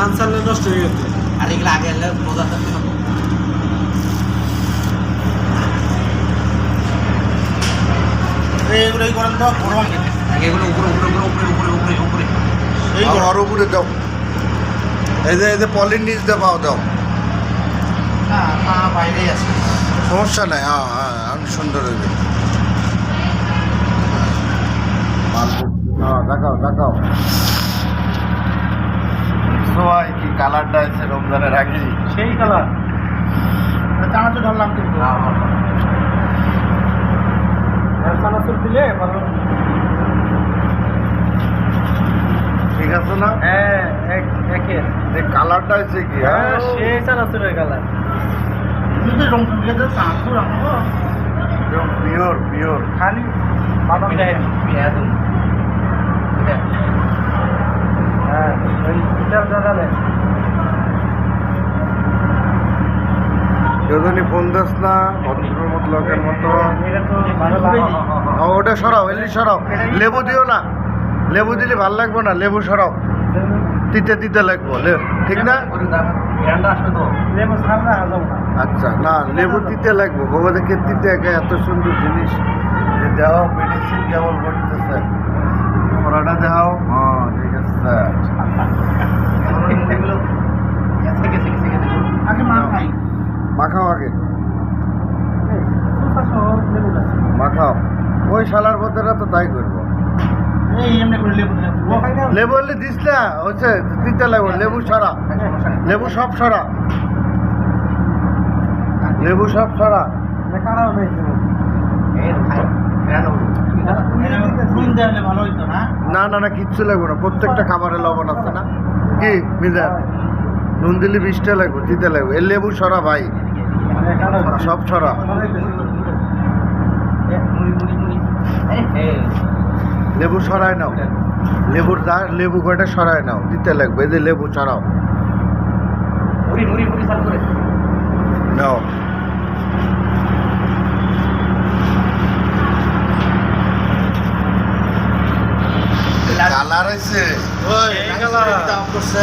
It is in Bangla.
লাঞ্চ আনলে নষ্ট হয়ে গেছে। আর এগুলো আগে এলে মজা থাকতো এই করেন তো গরম। এগুলো উপরে উপরে উপরে উপরে উপরে উপরে উপরে। এই আর উপরে দাও। এই যে এই যে পলির নিচ দিয়ে পাও দাও। বাইরেই আছে। সমস্যা নাই হ্যাঁ হ্যাঁ অনেক সুন্দর হইবে হ্যাঁ দেখাও দেখাও সবাই কি কালারটা আছে রমজানের আগে সেই কালার। চানাচুর ঢাললাম কিন্তু। চানাচুর দিলে ভালো। ঠিক আছে না? হ্যাঁ একের। এই কালারটা কি? হ্যাঁ সেই চানাচুরের কালার। চানাচুর পিওর পিওর। খালি বাদাম পেঁয়াজ হ্যাঁ ওই পিঠার যদি ফোন দিস না ভদ্রের মতো লোকের মতো। ও, ওটা সরাও এলি সরাও। লেবু দিও না। লেবু দিলে ভালো লাগবে না? লেবু সরাও। তিতে তিতে লাগবো। ঠিক না? আচ্ছা না লেবু তিতে লাগবো। গোবা দেখে তিতে এত সুন্দর জিনিস যে দেও মেডিসিন কেমন করতেছে ওরাটা দেখাও হ্যাঁ ঠিক আছে এগুলো গেছে গেছে গেছে গেছে আগে মা খাই মাখাও আগে। লেবু আছে মাখাও। ওই শালার বদরা তো তাই করব। এই এমনি করে লেবু না। হলে দিস না হচ্ছে তিতে লাগবো লেবু সরা। লেবু সব সরা। লেবু সব সরা। লেবু। না না? না কিচ্ছু লাগবে না। প্রত্যেকটা খাবারে লবণ আছে না? কি মিজান? নুন দিলে বিষটা লাগবে দিতে লাগবে। এ লেবু সরা ভাই। সব এই লেবু সরাই নাও। লেবুর দা লেবু কয়টা সরাই নাও? দিতে লাগবে এই যে লেবু করে। নাও। কালার আছে ওই কালার। দাম করছে।